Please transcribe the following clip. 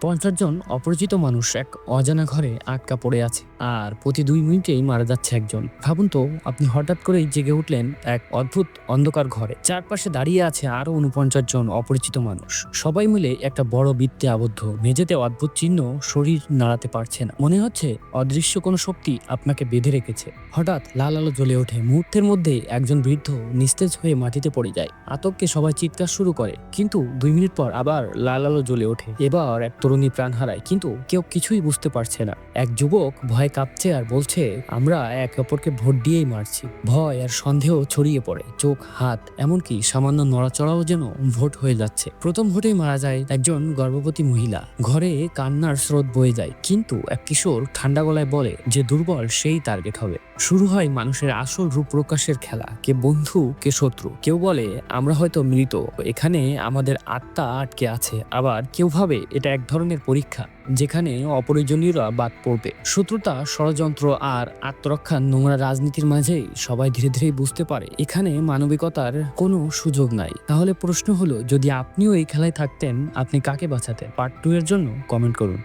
পঞ্চাশ জন অপরিচিত মানুষ এক অজানা ঘরে আটকা পড়ে আছে। আর প্রতি দুই মিনিটেই মারা যাচ্ছে একজন। ভাবুন তো, আপনি হঠাৎ করেই জেগে উঠলেন এক অদ্ভুত অন্ধকার ঘরে। চারপাশে দাঁড়িয়ে আছে আরও উনপঞ্চাশ জন অপরিচিত মানুষ। সবাই মিলে একটা বড় বৃত্তে আবদ্ধ। মেঝেতে অদ্ভুত চিহ্ন শরীর নাড়াতে পারছে না। মনে হচ্ছে অদৃশ্য কোনো শক্তি আপনাকে বেঁধে রেখেছে। হঠাৎ লাল আলো জ্বলে ওঠে। মুহূর্তের মধ্যে একজন বৃদ্ধ নিস্তেজ হয়ে মাটিতে পড়ে যায়। আতঙ্কে সবাই চিৎকার শুরু করে। কিন্তু দুই মিনিট পর আবার লাল আলো জ্বলে ওঠে। এবার এক তরুণী প্রাণ হারায়। কিন্তু কেউ কিছুই বুঝতে পারছে না। এক যুবক ভয় কাঁপছে আর বলছে, আমরা একে অপরকে ভোট দিয়েই মারছি। ভয় আর সন্দেহ ছড়িয়ে পড়ে। চোখ, হাত, এমনকি সামান্য নড়াচড়াও যেন ভোট হয়ে যাচ্ছে। প্রথম ভোটে মারা যায় একজন গর্ভবতী মহিলা। ঘরে কান্নার স্রোত বয়ে যায়। কিন্তু এক কিশোর ঠান্ডা গলায় বলে যে দুর্বল, সেই টার্গেট হবে। শুরু হয় মানুষের আসল রূপ প্রকাশের খেলা, কে বন্ধু, কে শত্রু। কেউ বলে, আমরা হয়তো মৃত। এখানে আমাদের আত্মা আটকে আছে। আবার কেউ ভাবে, এটা এক ধরনের পরীক্ষা, যেখানে অপরিজনীয়রা বাদ পড়বে। শত্রুতা, ষড়যন্ত্র আর আত্মরক্ষার নোংরা রাজনীতির মাঝেই সবাই ধীরে ধীরে বুঝতে পারে, এখানে মানবিকতার কোনো সুযোগ নাই। তাহলে প্রশ্ন হলো, যদি আপনিও এই খেলায় থাকতেন, আপনি কাকে বাঁচাতেন? পার্ট টু এর জন্য কমেন্ট করুন।